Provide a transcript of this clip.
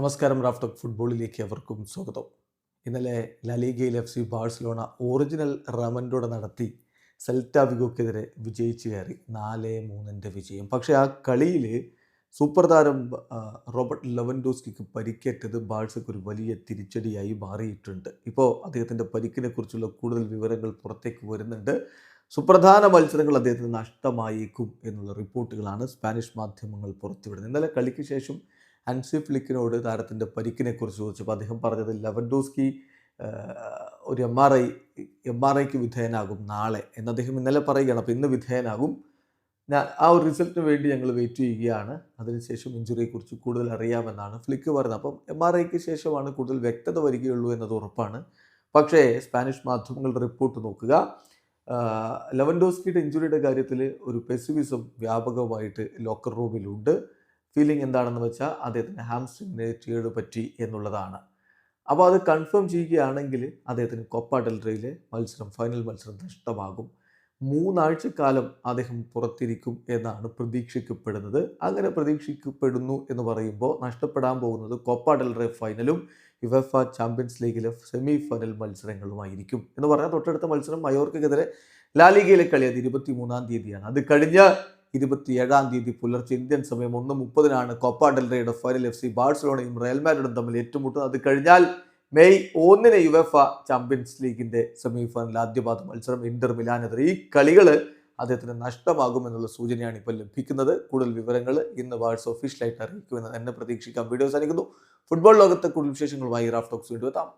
നമസ്കാരം റാഫ്തക് ഫുട്ബോളിലേക്ക് അവർക്കും സ്വാഗതം. ഇന്നലെ ലലീഗയിൽ എഫ് സി ബാഴ്സലോണ ഒറിജിനൽ റമൻഡോടെ നടത്തി സെൽറ്റാവിഗോക്കെതിരെ വിജയിച്ചു കയറി നാല് മൂന്നിന്റെ വിജയം. പക്ഷേ ആ കളിയിൽ സൂപ്പർ താരം റോബർട്ട് ലെവൻഡോസ്കിക്ക് പരിക്കേറ്റത് ബാഴ്സയ്ക്ക് ഒരു വലിയ തിരിച്ചടിയായി മാറിയിട്ടുണ്ട്. ഇപ്പോൾ അദ്ദേഹത്തിന്റെ പരിക്കിനെ കുറിച്ചുള്ള കൂടുതൽ വിവരങ്ങൾ പുറത്തേക്ക് വരുന്നുണ്ട്. സുപ്രധാന മത്സരങ്ങൾ അദ്ദേഹത്തിന് നഷ്ടമായേക്കും എന്നുള്ള റിപ്പോർട്ടുകളാണ് സ്പാനിഷ് മാധ്യമങ്ങൾ പുറത്തുവിടുന്നത്. ഇന്നലെ കളിക്ക് ശേഷം അൻസി ഫ്ലിക്കിനോട് താരത്തിന്റെ പരിക്കിനെ കുറിച്ച് ചോദിച്ചപ്പോൾ അദ്ദേഹം പറഞ്ഞത് ലെവൻഡോസ്കി ഒരു M R I M R ഐക്ക് വിധേയനാകും നാളെ എന്ന് അദ്ദേഹം ഇന്നലെ പറയുകയാണ്. അപ്പോൾ ഇന്ന് വിധേയനാകും. ഞാൻ ആ ഒരു റിസൾട്ടിന് വേണ്ടി ഞങ്ങൾ വെയിറ്റ് ചെയ്യുകയാണ്. അതിനുശേഷം ഇഞ്ചുറിയെക്കുറിച്ച് കൂടുതൽ അറിയാമെന്നാണ് ഫ്ലിക്ക് പറയുന്നത്. അപ്പം എം ആർ ഐക്ക് ശേഷമാണ് കൂടുതൽ വ്യക്തത വരികയുള്ളൂ എന്നത് ഉറപ്പാണ്. പക്ഷേ സ്പാനിഷ് മാധ്യമങ്ങളുടെ റിപ്പോർട്ട് നോക്കുക. ലെവൻഡോസ്കിയുടെ ഇഞ്ചുറിയുടെ കാര്യത്തിൽ ഒരു പെസിമിസം വ്യാപകമായിട്ട് ലോക്കർ റൂമിലുണ്ട്. ഫീലിംഗ് എന്താണെന്ന് വെച്ചാൽ അദ്ദേഹത്തിന് ഹാംസ്ട്രിങ് ടീഡ് പറ്റി എന്നുള്ളതാണ്. അപ്പോൾ അത് കൺഫേം ചെയ്യുകയാണെങ്കിൽ അദ്ദേഹത്തിന് കൊപ്പ ഡെൽറയിലെ മത്സരം ഫൈനൽ മത്സരം നഷ്ടമാകും. മൂന്നാഴ്ചക്കാലം അദ്ദേഹം പുറത്തിരിക്കും എന്നാണ് പ്രതീക്ഷിക്കപ്പെടുന്നത്. അങ്ങനെ പ്രതീക്ഷിക്കപ്പെടുന്നു എന്ന് പറയുമ്പോൾ നഷ്ടപ്പെടാൻ പോകുന്നത് കൊപ്പ ഡെൽറെ ഫൈനലും യുവഫ ചാമ്പ്യൻസ് ലീഗിലെ സെമി ഫൈനൽ മത്സരങ്ങളുമായിരിക്കും എന്ന് പറഞ്ഞാൽ തൊട്ടടുത്ത മത്സരം മയോർക്കെതിരെ ലാലിഗയിലെ കളി അത് ഇരുപത്തി മൂന്നാം തീയതിയാണ്. അത് കഴിഞ്ഞ ഇരുപത്തിയേഴാം തീയതി പുലർച്ചെ ഇന്ത്യൻ സമയം ഒന്ന് മുപ്പതിനാണ് കൊപ്പ ഡെൽറയുടെ ഫൈനൽ എഫ് സി ബാഴ്സലോണയും റയൽ മാഡ്രിഡും തമ്മിൽ ഏറ്റുമുട്ടുന്നത്. അത് കഴിഞ്ഞാൽ മെയ് ഒന്നിന് യുവഫ ചാമ്പ്യൻസ് ലീഗിന്റെ സെമി ഫൈനൽ ആദ്യപാദ മത്സരം ഇന്റർ മിലാനെതിരെ. ഈ കളികൾ അദ്ദേഹത്തിന് നഷ്ടമാകുമെന്നുള്ള സൂചനയാണ് ഇപ്പോൾ ലഭിക്കുന്നത്. കൂടുതൽ വിവരങ്ങൾ ഇന്ന് വാട്സ് ഒഫീഷ്യലായിട്ട് അറിയിക്കുമെന്ന് തന്നെ പ്രതീക്ഷിക്കാം. വീഡിയോ സാധിക്കുന്നു ഫുട്ബോൾ ലോകത്തെ കൂടുതൽ വിശേഷങ്ങളുമായി റാഫ് ടോക്സ് വീണ്ടും എത്താം.